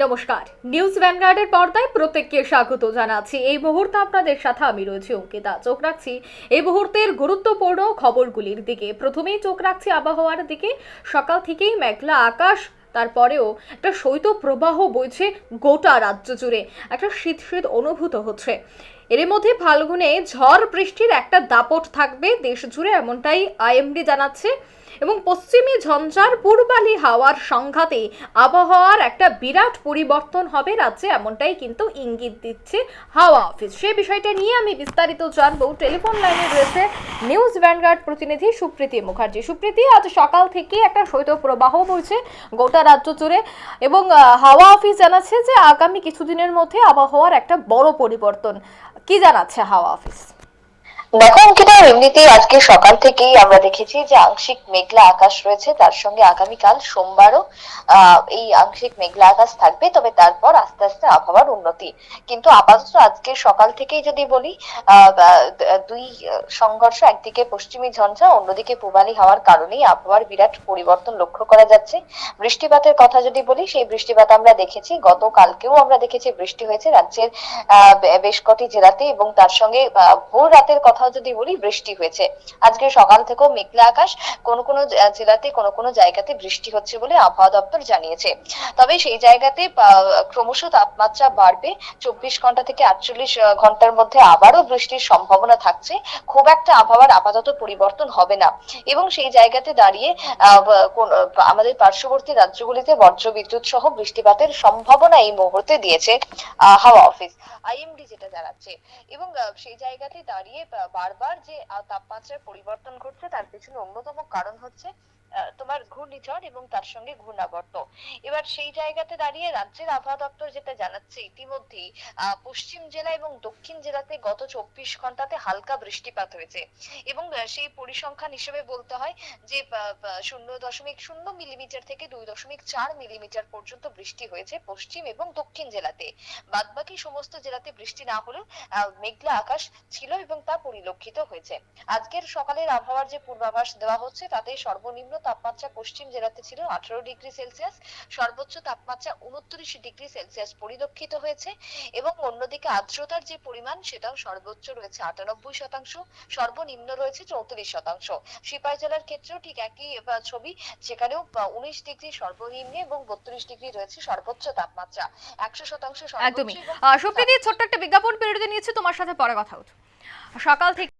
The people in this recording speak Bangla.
নমস্কার। নিউজ ভ্যানগার্ডের পর্দায় প্রত্যেককে স্বাগত জানাচ্ছি। এই মুহূর্তে আপনাদের সাথে আমি রয়েছি অঙ্কিতা। চোখ রাখছি এই মুহূর্তের গুরুত্বপূর্ণ খবরগুলির দিকে। প্রথমেই চোখ রাখছি আবহাওয়ার দিকে। সকাল থেকেই মেঘলা আকাশ, তারপরেও একটা শৈত্য প্রবাহ বইছে গোটা রাজ্য জুড়ে। একটা শীত শীত অনুভূত হচ্ছে। এর মধ্যে ফাল্গুনে ঝড় বৃষ্টির একটা দাপট থাকবে দেশ জুড়ে, এমনটাই আইএমডি জানাচ্ছে। এবং পশ্চিমী ঝঞ্ঝার পূর্বালি হাওয়ার সংঘাতে আবহাওয়ার একটা বিরাট পরিবর্তন হবে রাজ্যে, এমনটাই কিন্তু ইঙ্গিত দিচ্ছে হাওয়া অফিস সে বিষয়টা নিয়ে আমি বিস্তারিত জানব। টেলিফোন লাইনে রয়েছে নিউজ ভ্যানগার্ড প্রতিনিধি সুপ্রীতি মুখার্জি। সুপ্রীতি, আজ সকাল থেকে একটা শৈত্য প্রবাহ বইছে গোটা রাজ্য জুড়ে এবং হাওয়া অফিস জানাচ্ছে যে আগামী কিছুদিনের মধ্যে আবহাওয়ার একটা বড় পরিবর্তন। কি জানাচ্ছে হাওয়া অফিস দেখো অঙ্কিতা এমনিতেই আজকে সকাল থেকেই আমরা দেখেছি যে আংশিক মেঘলা আকাশ রয়েছে। তার সঙ্গে আগামীকাল সোমবারও এই আংশিক মেঘলা আকাশ থাকবে। তবে তারপর আস্তে আস্তে আবহাওয়ার উন্নতি। কিন্তু আপাতত আজকে সকাল থেকেই যদি বলি দুই সংঘর্ষ, একদিকে পশ্চিমী ঝঞ্ঝা, অন্যদিকে পূবালি হওয়ার কারণেই আবহাওয়ার বিরাট পরিবর্তন লক্ষ্য করা যাচ্ছে। বৃষ্টিপাতের কথা যদি বলি, সেই বৃষ্টিপাত আমরা দেখেছি। গতকালকেও আমরা দেখেছি বৃষ্টি হয়েছে রাজ্যের বেশ কটি জেলাতে এবং তার সঙ্গে ভোর রাতের কথাও যদি বলি বৃষ্টি হয়েছে। আজকে সকাল থেকেও মেঘলা আকাশ, কোন কোন জেলাতে কোন কোন জায়গাতে বৃষ্টি হচ্ছে বলে আবহাওয়া দপ্তর জানিয়েছে। তবে সেই জায়গাতে ক্রমশ তাপমাত্রা বাড়বে। চব্বিশ ঘণ্টা থেকে আটচল্লিশ ঘণ্টার মধ্যে আবারও বৃষ্টির সম্ভাবনা থাকছে। খুব একটা আবহাওয়ার আপাতত পরিবর্তন হবে না। এবং সেই জায়গাতে দাঁড়িয়ে আমাদের পার্শ্ববর্তী রাজ্যগুলিতে বজ্র বিদ্যুৎ সহ বৃষ্টিপাতের সম্ভাবনা এই মুহূর্তে দিয়েছে হাওয়া অফিস। আইএমডি যেটা জানাচ্ছে। এবং সেই জায়গাতে দাঁড়িয়ে বারবার যে তাপমাত্রার পরিবর্তন ঘটছে তার পেছনে অন্যতম কারণ হচ্ছে তোমার ঘূর্ণিঝড় এবং তার সঙ্গে ঘূর্ণাবর্ত। এবার সেই জায়গাতে দাঁড়িয়ে রাজ্যের আবহাওয়া দপ্তর যেটা জানাচ্ছে, ইতিমধ্যেই পশ্চিম জেলা এবং দক্ষিণ জেলাতে গত চব্বিশ ঘন্টাতে হালকা বৃষ্টিপাত হয়েছে। এবং সেই পরিসংখ্যান হিসেবে বলতে হয় যে শূন্য দশমিক শূন্য মিলিমিটার থেকে দুই দশমিক চার মিলিমিটার পর্যন্ত বৃষ্টি হয়েছে পশ্চিম এবং দক্ষিণ জেলাতে। বাদবাকি সমস্ত জেলাতে বৃষ্টি না হলেও মেঘলা আকাশ ছিল এবং তা পরিলক্ষিত হয়েছে। আজকের সকালের আবহাওয়ার যে পূর্বাভাস দেওয়া হচ্ছে, তাতে সর্বনিম্ন তাপমাত্রা পশ্চিম জেলাতে ছিল আঠারো ডিগ্রি সেলসিয়াস সর্বোচ্চ তাপমাত্রা উনত্রিশ ডিগ্রি সেলসিয়াস পরিলক্ষিত হয়েছে এবং অন্যদিকে আর্দ্রতার যে পরিমাণ সেটাও সর্বোচ্চ রয়েছে আটানব্বই শতাংশ সর্বনিম্ন রয়েছে চৌত্রিশ শতাংশ। সিপাহী জেলার ক্ষেত্রেও ঠিক একই ছবি সেখানেও উনিশ ডিগ্রি সর্বনিম্ন এবং বত্রিশ ডিগ্রি রয়েছে সর্বোচ্চ তাপমাত্রা। একশো শতাংশ একদমই। সুপ্রীতি ছোট্ট একটা বিজ্ঞাপন বিরতি নিয়েছি তোমার সাথে পরে কথা হচ্ছে। সকাল থেকে